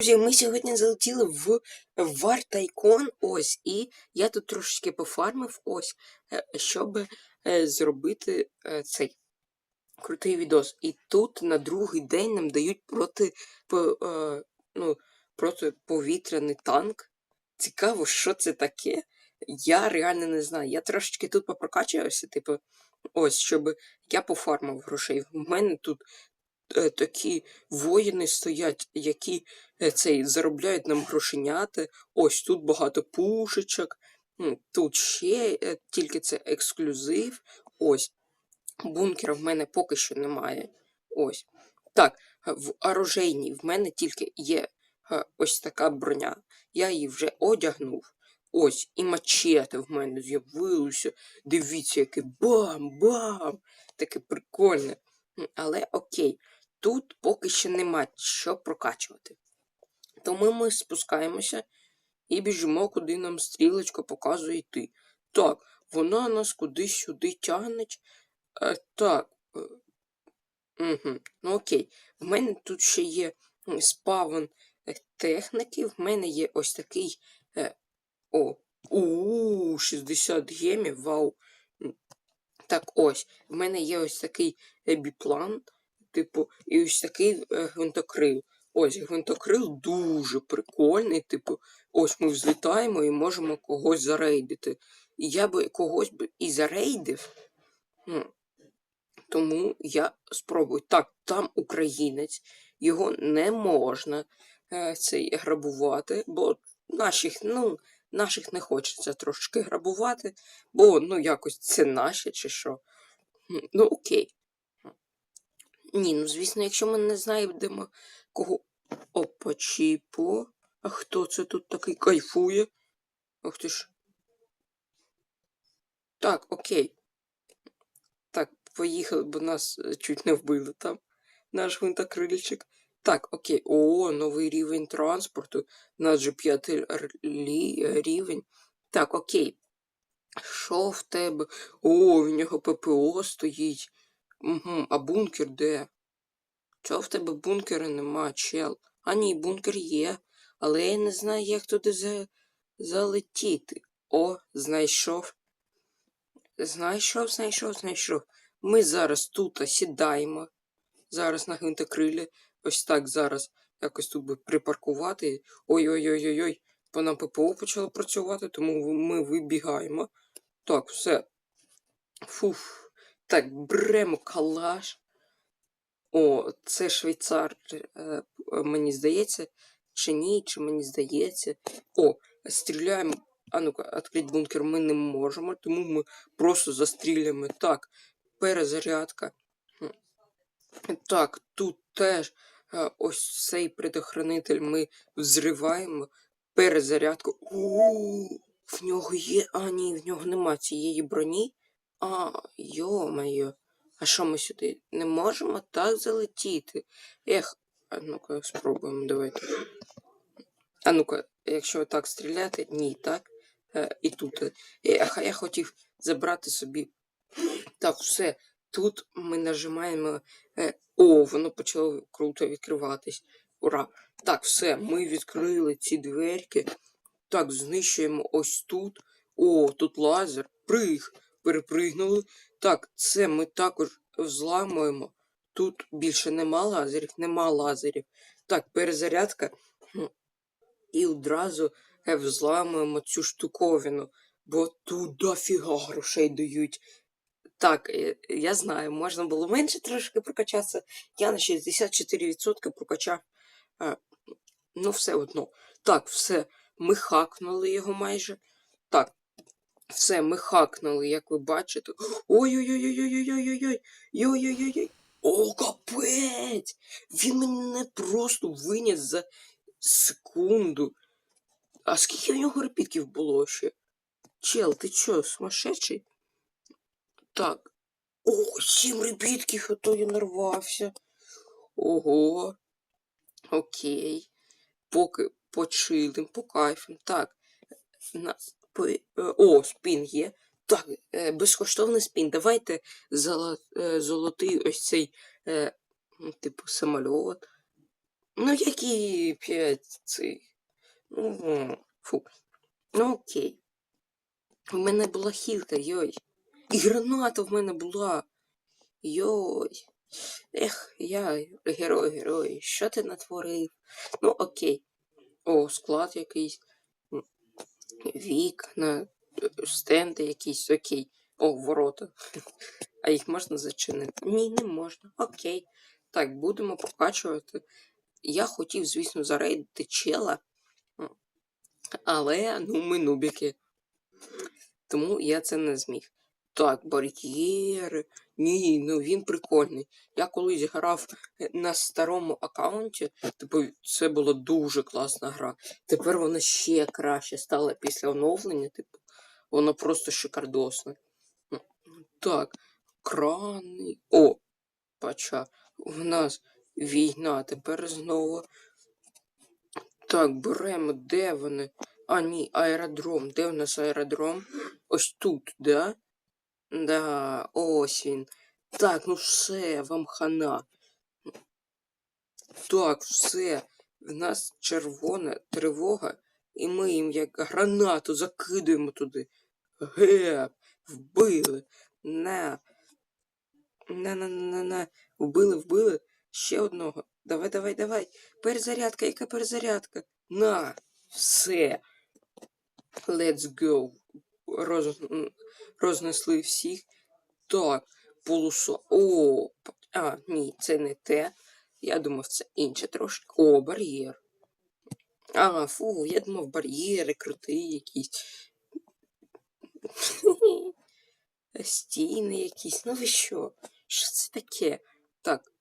Друзі, ми сьогодні залетіли в Вартайкон, ось, і я тут трошечки пофармив, ось, е, щоб е, зробити е, цей крутий відос. І тут на другий день нам дають проти, по, е, ну, протиповітряний танк. Цікаво, що це таке. Я реально не знаю. Я трошечки тут попрокачувався, типу, ось, щоб я пофармив грошей. У мене тут такі воїни стоять, які е, цей, заробляють нам грошеняти. Ось тут багато пушечок. Тут ще е, тільки це ексклюзив. Ось. Бункера в мене поки що немає. Ось. Так, е, в оружейній в мене тільки є е, ось така броня. Я її вже одягнув. Ось, і мачете в мене з'явилося. Дивіться, яке бам-бам! Таке прикольне. Але окей, тут поки що нема що прокачувати. Тому ми спускаємося і біжимо, куди нам стрілочка показує йти. Так, вона нас кудись сюди тягне. Е, так. Угу, ну окей. В мене тут ще є спавн е, техніки. В мене є ось такий. О, у 60 гемів, вау. Так ось, в мене є ось такий біплан, типу, і ось такий е, гвинтокрил. Ось гвинтокрил дуже прикольний. Типу, ось ми взлітаємо і можемо когось зарейдити. І я би когось би і зарейдив. Ну, тому я спробую. Так, там українець, його не можна е, цей грабувати, бо наших, ну, наших не хочеться трошки грабувати, бо ну якось це наше чи що. Ну, окей. Ні, ну звісно, якщо ми не знайдемо кого. Опа, чіпо. А хто це тут такий кайфує? Ох ти ж. Так, окей. Так, поїхали, бо нас е, чуть не вбили там. Наш гвинтокрильчик. Так, окей. О, новий рівень транспорту. У нас же п'ятий рівень. Так, окей. Що в тебе? О, в нього ППО стоїть. Угу, а бункер де? Чого в тебе бункера нема, чел? А ні, бункер є, але я не знаю, як туди за... залетіти. О, знайшов. Знайшов, знайшов, знайшов. Ми зараз тут сідаємо. Зараз на гвинтокрилі. Ось так зараз якось тут би припаркувати. Ой-ой-ой-ой-ой. По нам ППО почало працювати, тому ми вибігаємо. Так, все. Фуф. Так, беремо калаш. О, це швейцар, е, мені здається, чи ні, чи мені здається. О, стріляємо. А ну-ка, відкрити бункер ми не можемо, тому ми просто застріляємо. Так, перезарядка. Так, тут теж е, ось цей предохранитель ми взриваємо. Перезарядка. У, в нього є. А, ні, в нього нема цієї броні. А, йо-моє. А що ми сюди не можемо так залетіти? Ех, а ну-ка спробуємо, давайте. А ну-ка, якщо так стріляти, ні, так. Е, і тут. Ех, я хотів забрати собі. Так, все. Тут ми нажимаємо. Е, о, воно почало круто відкриватись. Ура! Так, все, ми відкрили ці дверки. Так, знищуємо ось тут. О, тут лазер. Приг. Перепригнули. Так, це ми також взламуємо. Тут більше нема лазерів, нема лазерів. Так, перезарядка. І одразу е, взламуємо цю штуковину, бо тут дофіга грошей дають. Так, е, я знаю, можна було менше трошки прокачатися. Я на 64% прокачав. Е, Ну, все одно. Так, все. Ми хакнули його майже. Так. Все, ми хакнули, як ви бачите. Ой-ой-ой-ой-ой-ой-ой-ой. Йой-ой-ой-ой. О, капець! Він мене просто виніс за секунду. А скільки в нього репітків було ще? Чел, ти чо, сумасшедший? Так. О, сім репітків, а то я нарвався. Ого. Окей. Поки почилим, по кайфам. Так. На... по- е, О, спін є. Так, е, безкоштовний спін. Давайте е, золотий ось цей, е, типу, самольот. Ну, які п'ять цих? Ну, фу. Ну, окей. У мене була хілка, йой. І граната в мене була. Йой. Ех, я герой, герой. Що ти натворив? Ну, окей. О, склад якийсь. Вікна, е, стенди якісь, окей. О, ворота. А їх можна зачинити? Ні, не можна. Окей. Так, будемо прокачувати. Я хотів, звісно, зарейдити чела. Але, ну, ми нубіки. Тому я це не зміг. Так, бар'єри. Ні, ну він прикольний. Я колись грав е, на старому аккаунті, типу, це була дуже класна гра. Тепер вона ще краще стала після оновлення, типу, воно просто шикардосне. Так, крани. О, пача. В нас війна тепер знову. Так, беремо, де вони? А, ні, аеродром. Де в нас аеродром? Ось тут, да? Да, ось. Так, ну все, вам хана. Так, все. В нас червона тривога, і ми їм як гранату закидуємо туди. Геп, вбили. На. На, на, на, на, на. Вбили, вбили. Ще одного. Давай, давай, давай. Перезарядка, яка перезарядка? На. Все. Let's go. Роз... Рознесли всіх. Так, полусо. О, а, ні, це не те. Я думав, це інше трошки. О, бар'єр. А, фу, я думав, бар'єри круті якісь. Стіни якісь. Ну ви що? Що це таке? Так,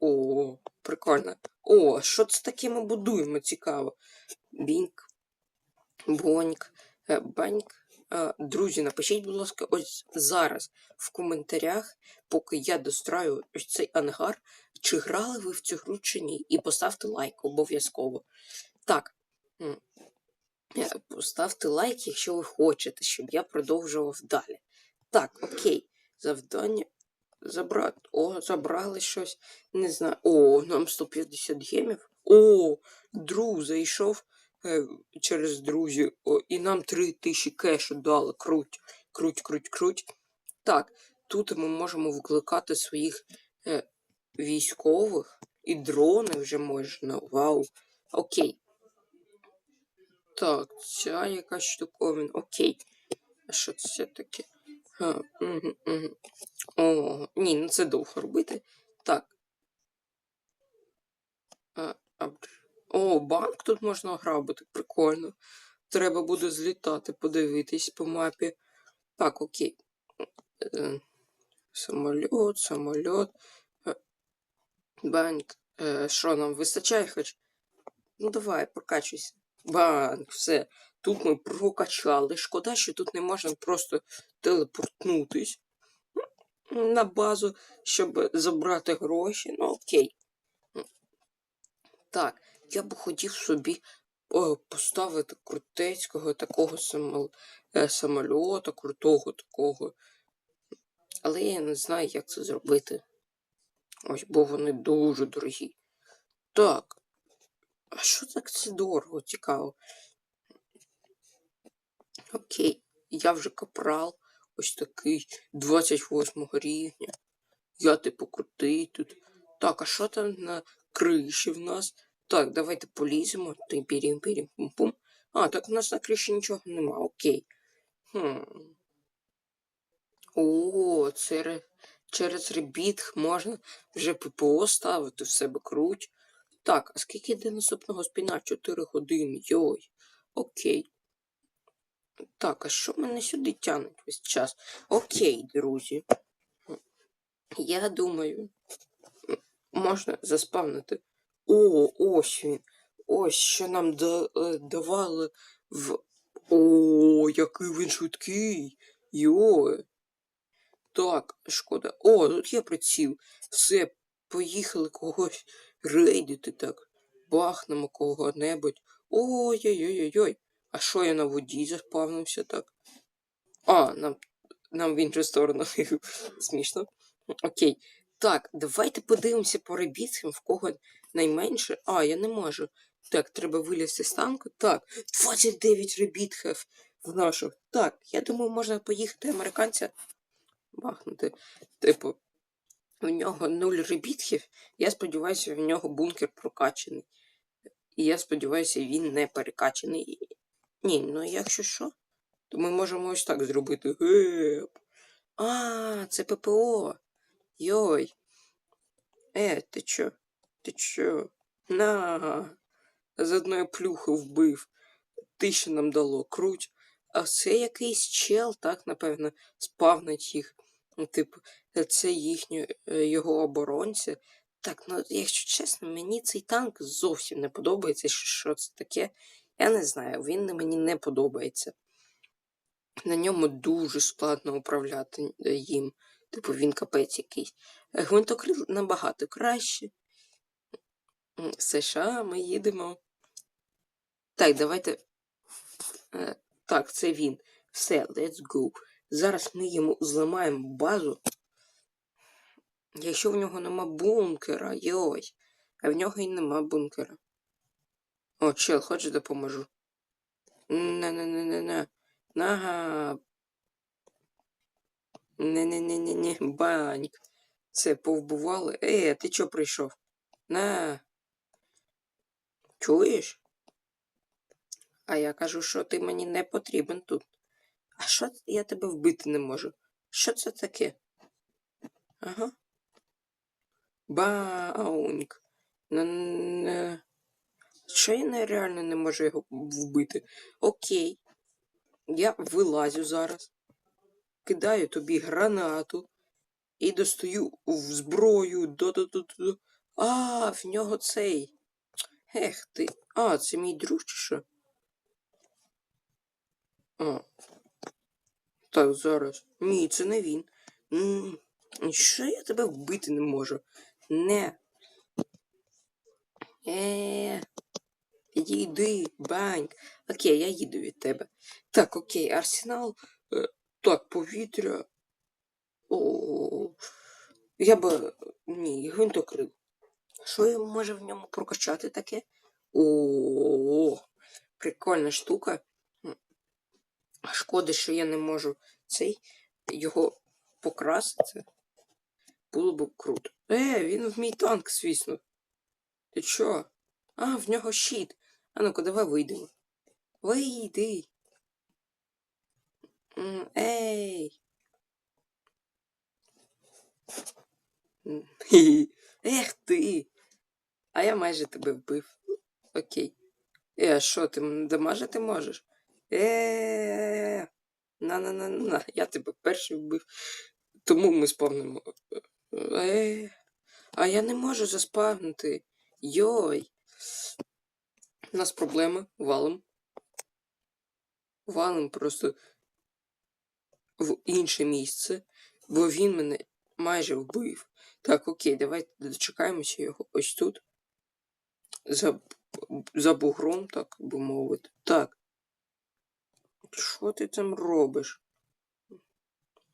о, прикольно. О, що це таке ми будуємо? Цікаво. Бінк, боньк, е, баньк. Е, Друзі, напишіть, будь ласка, ось зараз в коментарях, поки я достраю ось цей ангар, чи грали ви в цю гру чи ні. І поставте лайк обов'язково. Так. е, Поставте лайк, якщо ви хочете, щоб я продовжував далі. Так, окей. Завдання забрати. О, забрали щось. Не знаю. О, нам 150 гемів. О, друг зайшов через друзів. І нам 3000 кешу дали. Круть, круть, круть, круть. Так, тут ми можемо викликати своїх е, військових і дрони вже можна. Вау. Окей. Так, ця якась штуковина. Окей. А що це таке? О, ні, ну це довго робити. Так. А, о, банк тут можна грабити. Прикольно. Треба буде злітати, подивитись по мапі. Так, окей. Е, Самольот, самольот. Е, Банк. Е, Що нам вистачає хоч? Ну давай, прокачуйся. Банк, все. Тут ми прокачали. Шкода, що тут не можна просто телепортнутись на базу, щоб забрати гроші. Ну окей. Так, я б хотів собі поставити крутецького такого самол... е, самольота, крутого такого. Але я не знаю, як це зробити. Ось, бо вони дуже дорогі. Так. А що так це дорого? Цікаво. Окей, я вже капрал. Ось такий 28 рівня. Я типу крутий тут. Так, а що там на криші в нас? Так, давайте поліземо. Ти пірім пірім пум пум А, так у нас на криші нічого нема, окей. Хм. О, це ре- через ребіт можна вже ППО ставити в себе круть. Так, а скільки йде наступного спіна? 4 години. Йой. Окей. Так, а що мене сюди тягнуть весь час? Окей, друзі. Я думаю, можна заспавнити. О, ось він. Ось що нам е, давали в. О, який він швидкий. Йой. Так, шкода. О, тут є приціл. Все, поїхали когось рейдити так. Бахнемо кого-небудь. Ой-ой-ой-ой. А що я на воді заспавнився так? А, нам, нам в іншу сторону. Смішно. Окей. Так, давайте подивимося по ребіцям, в кого найменше. А, я не можу. Так, треба вилізти з танку. Так, 29 ребітхев в нашу. Так, я думаю, можна поїхати американця бахнути. Типу, в нього нуль ребітхів. Я сподіваюся, в нього бункер прокачаний. І я сподіваюся, він не перекачаний. Ні, ну якщо що, то ми можемо ось так зробити. Геп. А, це ППО. Йой. Е, ти чо? Ти чо? На. З одної плюхи вбив. Тисячу нам дало. Круть. А це якийсь чел, так, напевно, спавнить їх. Типу, це їхнє е, його оборонця. Так, ну якщо чесно, мені цей танк зовсім не подобається. Що це таке? Я не знаю, він мені не подобається. На ньому дуже складно управляти е, їм. Типу він капець якийсь. Гвинтокрил набагато краще. США ми їдемо. Так, давайте. Е, так, це він. Все, let's go. Зараз ми йому зламаємо базу. Якщо в нього нема бункера, йой. А в нього і нема бункера. О, чел, хочеш допоможу? Не-не-не-не-не. Нага. Не-не-не-не-не. Банік. Це повбували. Е, ти чо прийшов? На. Чуєш? А я кажу, що ти мені не потрібен тут. А що я тебе вбити не можу? Що це таке? Ага. Бауньк. Не. Що я нереально не можу його вбити? Окей. Я вилазю зараз. Кидаю тобі гранату і достаю в зброю. А, в нього цей. Ех ти. А, це мій друг чи що? А. Так, зараз. Ні, це не він. Що я тебе вбити не можу? Не. Е. Йди, баньк. Окей, я їду від тебе. Так, окей, арсенал. Е, так, повітря. О. Я би. Ні, гвинтокрил. Що я може в ньому прокачати таке? О, прикольна штука. Шкода, що я не можу цей його покрасити. Було б круто. Е, він в мій танк свіснув. Ти чо? А, в нього щит. А ну-ка, давай вийдемо. Вийди. Ей. Ех ти. А я майже тебе вбив. Окей. Е, а що, ти мене дамажити можеш? Е. На на на на я тебе перший вбив. Тому ми спавнимо. Е. А я не можу заспавнити. Йой. У нас проблема. Валим. Валим просто в інше місце, бо він мене майже вбив. Так, окей, давайте дочекаємося його ось тут. За, за бугром, так би мовити. Так. Що ти там робиш?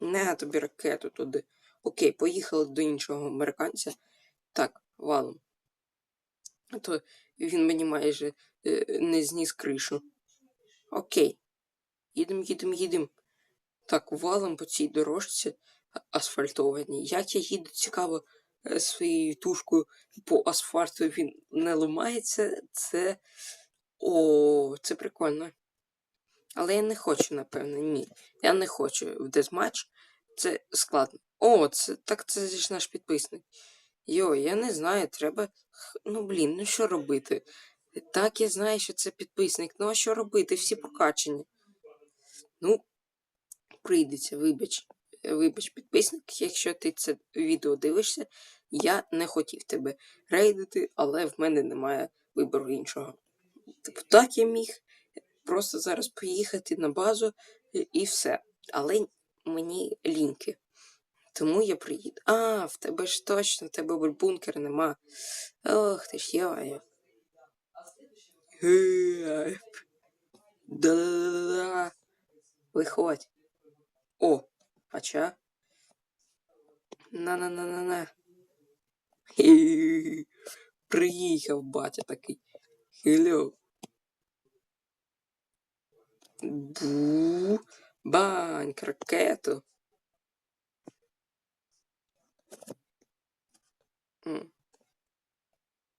Не тобі ракету туди. Окей, поїхали до іншого американця. Так, валом. То він мені майже е, не зніс кришу. Окей. Їдем, їдем, їдем. Так, валом по цій дорожці асфальтованій. Як я їду, цікаво, своєю тушкою по асфальту він не ламається. Це. О, це прикольно. Але я не хочу, напевно, ні. Я не хочу в дезматч. Це складно. О, це так це ж наш підписник. Йо, я не знаю, треба. Ну блін, ну що робити? Так, я знаю, що це підписник. Ну а що робити? Всі прокачені. Ну, прийдеться, вибач. Е, Вибач, підписник, якщо ти це відео дивишся, я не хотів тебе рейдити, але в мене немає вибору іншого. Типу, так я міг просто зараз поїхати на базу і, і все. Але мені ліньки. Тому я приїду. А, в тебе ж точно, в тебе бункер нема. Ох ти ж йо. Да-да-да-да. Виходь. О, пача. На-на-на-на-на. Приїхав батя такий. Хелло. Бу. Баньк, ракету.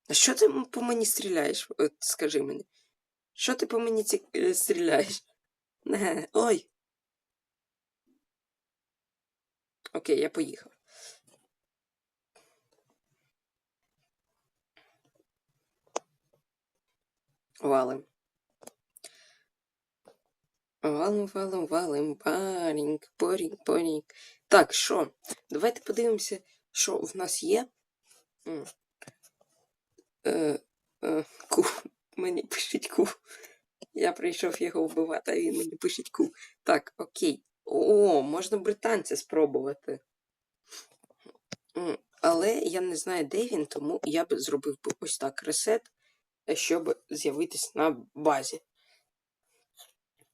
А що ти по мені стріляєш? От скажи мені. Що ти по мені ці... стріляєш? Ой. Окей, я поїхав. Валим. Валим, валим, валим, парінг, порінг, порінг. Так, що? Давайте подивимося, що в нас є. Е, е, ку. Мені пишіть ку. Я прийшов його вбивати, а він мені пишеть ку. Так, окей. О, можна британця спробувати. Але я не знаю, де він, тому я б зробив ось так ресет, е, щоб з'явитись на базі.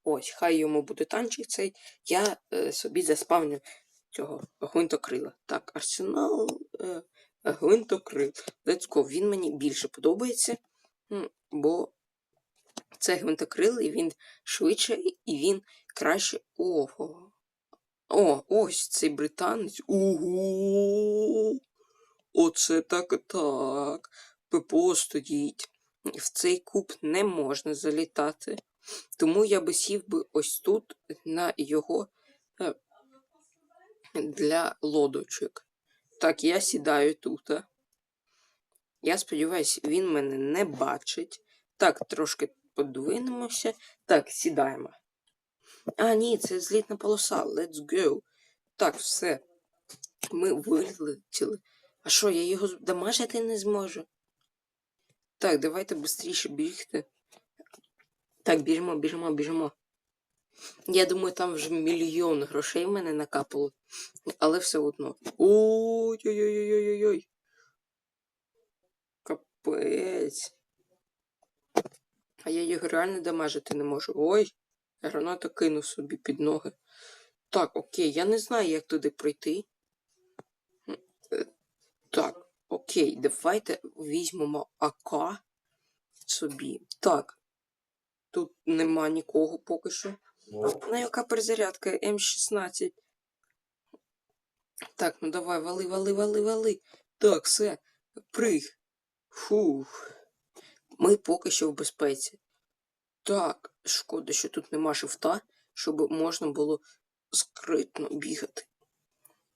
Ось, хай йому буде танчик цей. Я е, собі заспавню цього гвинтокрила. Так, арсенал е, гвинтокрил. Let's go. Він мені більше подобається, бо це гвинтокрил, і він швидше, і він краще. Ого. О, ось цей британець. Ого. Оце так так. ППО стоїть. В цей куб не можна залітати. Тому я би сів би ось тут на його е, для лодочок. Так, я сідаю тут. Я сподіваюся, він мене не бачить. Так, трошки подвинемося. Так, сідаємо. А, ні, це злітна полоса. Let's go. Так, все. Ми вилетіли. А що, я його дамажити не зможу? Так, давайте швидше бігти. Так, біжимо, біжимо, біжимо. Я думаю, там вже мільйон грошей в мене накапало. Але все одно. Ой-ой-ой-ой-ой-ой. Капець. А я його реально дамажити не можу. Ой, гранату кинув собі під ноги. Так, окей, я не знаю, як туди пройти. Е, Так, окей, давайте візьмемо АК собі. Так. Тут нема нікого поки що. Ну, яка перезарядка М16. Так, ну давай, вали, вали, вали, вали. Так, все, приг. Фух. Ми поки що в безпеці. Так, шкода, що тут нема шифта, щоб можна було скритно бігати.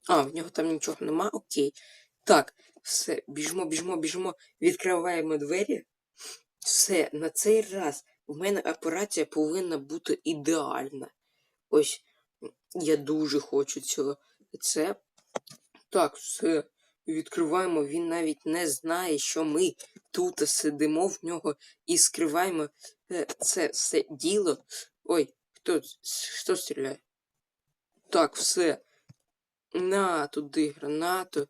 А, в нього там нічого нема, окей. Так, все, біжмо, біжмо, біжмо, відкриваємо двері. Все, на цей раз в мене операція повинна бути ідеальна. Ось, я дуже хочу цього. Це. Так, все. Відкриваємо. Він навіть не знає, що ми тут сидимо в нього і скриваємо е, це все діло. Ой, хто, хто стріляє? Так, все. На туди гранату.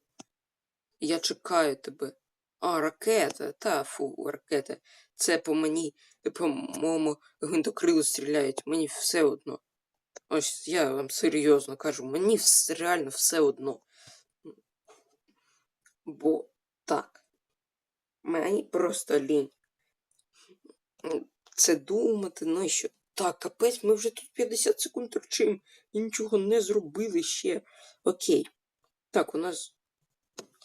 Я чекаю тебе. А, ракета. Та фу, ракета. Це по мені, по моєму гвинтокрилу стріляють. Мені все одно. Ось я вам серйозно кажу, мені реально все одно. Бо так. Мені просто лінь. Це думати, ну і що. Так, капець, ми вже тут 50 секунд торчим і нічого не зробили ще. Окей. Так, у нас.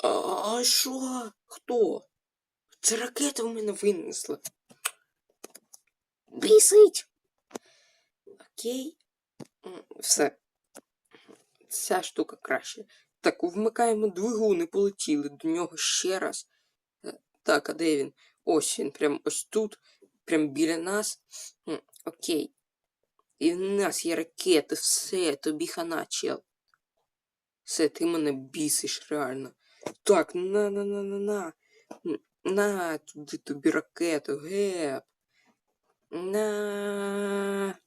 А що? Хто? Це ракета в мене винесла. Бісить. Окей. Все. Ця штука краще. Так, вмикаємо двигун і полетіли до нього ще раз. Е, Так, а де він? Ось він, прям ось тут, прям біля нас. Окей. І в нас є ракети, все, тобі хана, чел. Все, ти мене бісиш реально. Так, на на на на на. На, туди тобі ракету, геп. На.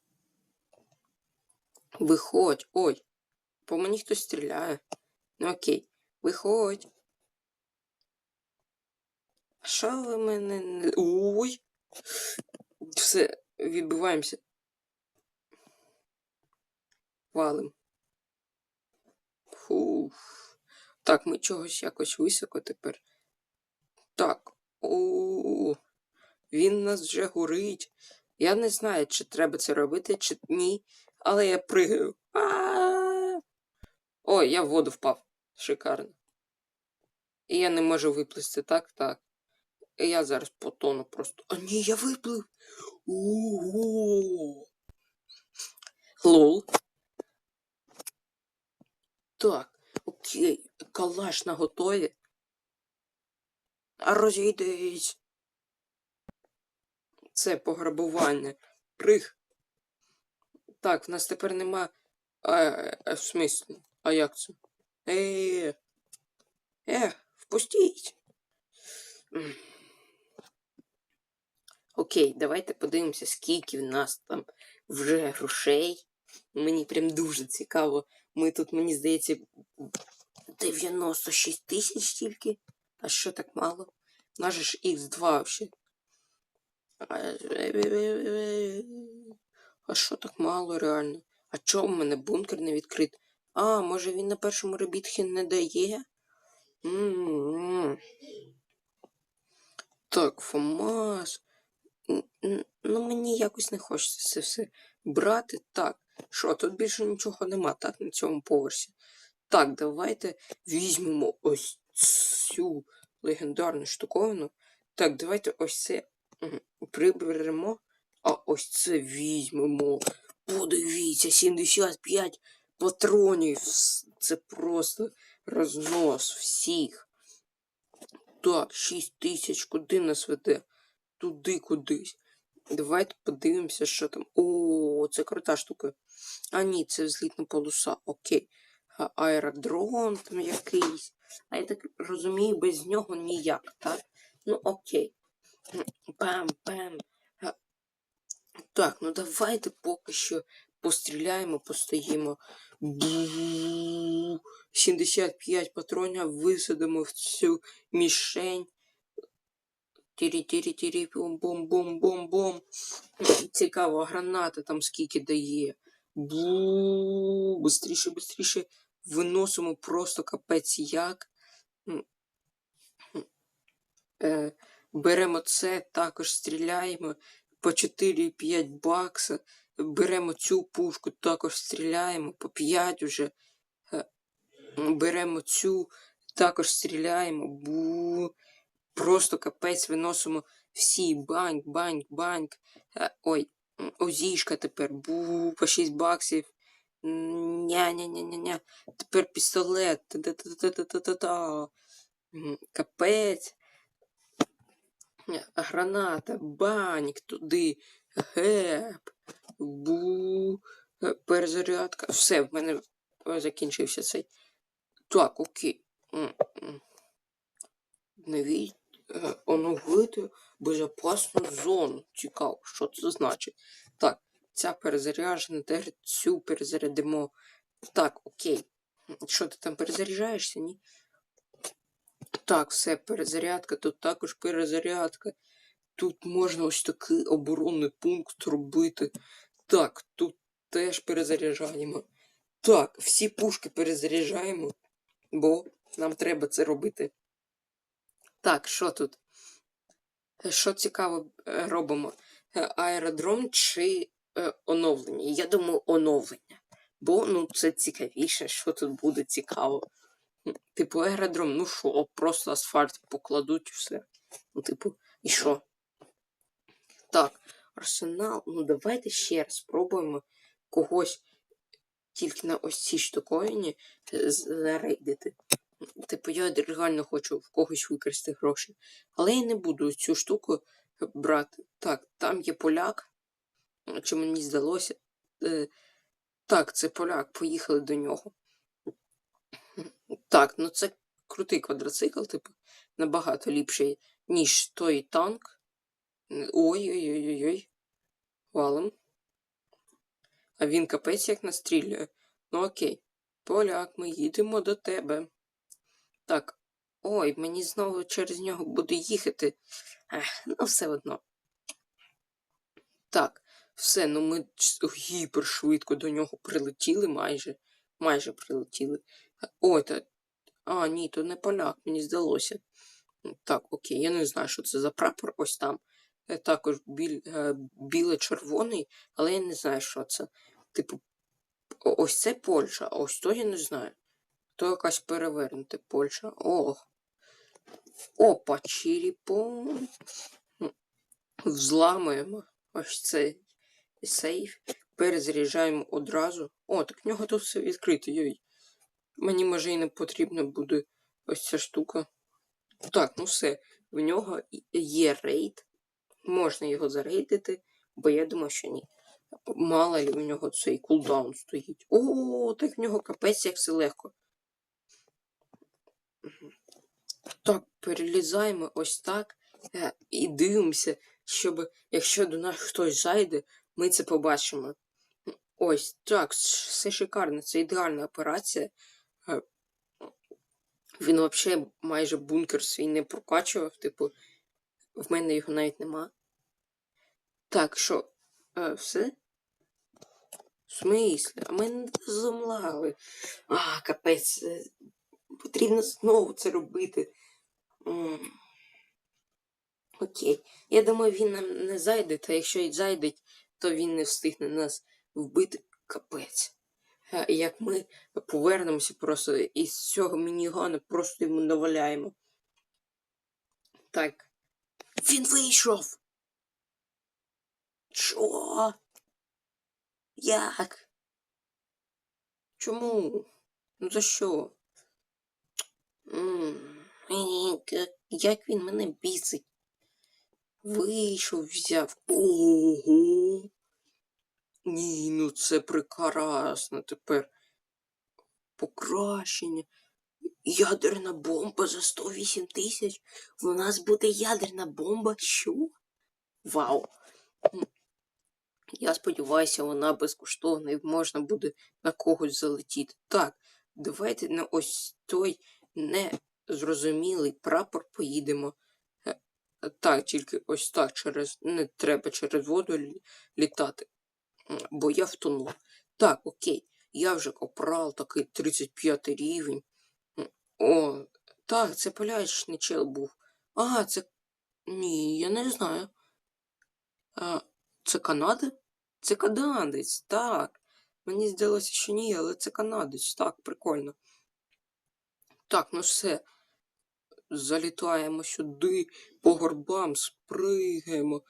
Виходь. Ой. По мені хтось стріляє. Ну окей. Виходь. Що ви мене не. Ой. Все, відбиваємося. Валим. Фух. Так, ми чогось якось високо тепер. Так, О, він нас вже горить. Я не знаю, чи треба це робити, чи ні, але я пригаю. Ой, я в воду впав. Шикарно. І я не можу виплисти, так, так. І я зараз потону просто. А ні, я виплив. Ого. Лол. Так, окей, калаш на готові. А розійдись. Це пограбування. Приг. Так, в нас тепер нема. А, а, в смислі? А як це? Е, е, впустіть. Окей, давайте подивимося, скільки в нас там вже грошей. Мені прям дуже цікаво. Ми тут, мені здається, 96 тисяч тільки. А що так мало? У нас ж Х2 вообще. А що так мало реально? А чого в мене бункер не відкрит? А, може він на першому ребітхі не дає? М-м-м. Так, ФАМАС. Н- н- Ну, мені якось не хочеться це все брати. Так, що, тут більше нічого нема, так, на цьому поверсі. Так, давайте візьмемо ось цю легендарну штуковину. Так, давайте ось це приберемо, а ось це візьмемо. Подивіться, 75 патронів. Це просто рознос всіх. Так, 6 тисяч, куди нас веде? Туди кудись. Давайте подивимося, що там. О, це крута штука. А ні, це взлітна полоса. Окей. А аеродром там якийсь. А я так розумію, без нього ніяк, так? Ну окей. Пам-пам. Так, ну давайте поки що постріляємо, постоїмо. Бу. 75 патронів висадимо в цю мішень. Тірі-тірі-тірі, бом-бом-бом-бом-бом. Цікаво, граната там скільки дає. Бу, бистріше, бистріше. Виносимо просто капець як. Беремо це, також стріляємо по 4-5 бакса. Беремо цю пушку, також стріляємо по 5 вже. Е, беремо цю, також стріляємо. Бу. Просто капець виносимо всі. Банк. Е, ой, озішка тепер. Бу, по 6 баксів. Ня-ня-ня-ня-ня. Тепер пістолет. Та-та-та-та-та-та-та. Капець. Граната, банік туди. Геп. Бу. Е, Перезарядка. Все, в мене е, закінчився цей. Так, окей. Навіть е, оновити безопасну зону. Цікаво, що це значить. Так, ця перезаряджена, тепер цю перезарядимо. Так, окей. Що ти там перезаряджаєшся, ні? Так, все, перезарядка, тут також перезарядка. Тут можна ось такий оборонний пункт робити. Так, тут теж перезаряджаємо. Так, всі пушки перезаряджаємо, бо нам треба це робити. Так, що тут? Е, Що цікаво е, робимо? Е, Аеродром чи е, оновлення? Я думаю, оновлення. Бо ну це цікавіше, що тут буде цікаво. Типу, аеродром, ну що, просто асфальт покладуть і все. Ну, типу, і що? Так, арсенал. Ну давайте ще раз спробуємо когось тільки на ось цій штуковині е, зарейдити. Типу, я реально хочу в когось використати гроші. Але я не буду цю штуку брати. Так, там є поляк. Чи мені здалося? Е, так, це поляк, поїхали до нього. Так, ну це крутий квадроцикл, типу, набагато ліпший, ніж той танк. Ой-ой-ой-ой. Валом. А він капець як настрілює. Ну окей. Поляк, ми їдемо до тебе. Так. Ой, мені знову через нього буде їхати. Ех, ну все одно. Так, все, ну ми гіпершвидко до нього прилетіли майже. Майже прилетіли. Ой, та. А, ні, то не поляк, мені здалося. Так, окей, я не знаю, що це за прапор ось там. Е, Також біль, е, біло-червоний, але я не знаю, що це. Типу, ось це Польща, а ось то я не знаю. То якась перевернута Польща. О. Опа, черепом. Взламуємо ось цей сейф. Перезаряджаємо одразу. О, так в нього тут все відкрито. Йой. Мені може і не потрібна буде ось ця штука. Так, ну все. В нього є рейд. Можна його зарейдити, бо я думаю, що ні. Мало ли в нього цей кулдаун стоїть. О, так в нього капець як все легко. Так, перелізаємо ось так е, і дивимося, щоб якщо до нас хтось зайде, ми це побачимо. Ось так, все шикарно, це ідеальна операція. Е, Він взагалі майже бункер свій не прокачував, типу, в мене його навіть нема. Так, що, е, все? В смислі? А ми не замлали. А, капець. е, Потрібно знову це робити. М. Окей. Я думаю, він нам не зайде, та якщо й зайде, то він не встигне нас вбити. Капець. Е, Як ми повернемося просто із цього мінігана, просто йому наваляємо. Так. Він вийшов. Що? Як? Чому? Ну за що? Як він мене бісить? Вийшов, взяв. Ого. Ні, ну це прекрасно тепер. Покращення. Ядерна бомба за 108 тисяч. У нас буде ядерна бомба. Що? Вау. Я сподіваюся, вона безкоштовна і можна буде на когось залетіти. Так, давайте на ось той незрозумілий прапор поїдемо. Е, Так, тільки ось так через не треба через воду літати. Бо я втонув. Так, окей. Я вже копрал, такий 35 рівень. О, так, це полячний чел був. А, це. Ні, я не знаю. А, це Канада? Це канадець, так. Мені здалося, що ні, але це канадець, так, прикольно. Так, ну все. Залітаємо сюди, по горбам, спригаємо.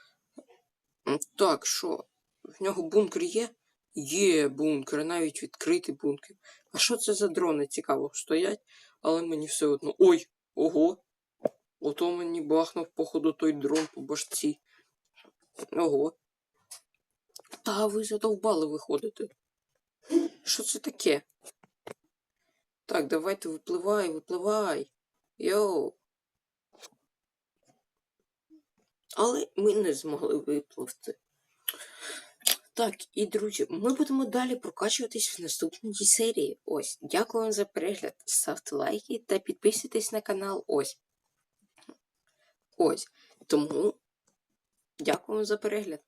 Так, що? В нього бункер є? Є бункер, навіть відкритий бункер. А що це за дрони? Цікаво стоять, але мені все одно. Ой! Ого! Ото мені бахнув, походу, той дрон по башці. Ого. Та ви задовбали виходити. Що це таке? Так, давайте випливай, випливай. Йоу. Але ми не змогли випливти. Так, і друзі, ми будемо далі прокачуватись в наступній серії. Ось, дякую вам за перегляд. Ставте лайки та підписуйтесь на канал. Ось. Ось. Тому дякую вам за перегляд.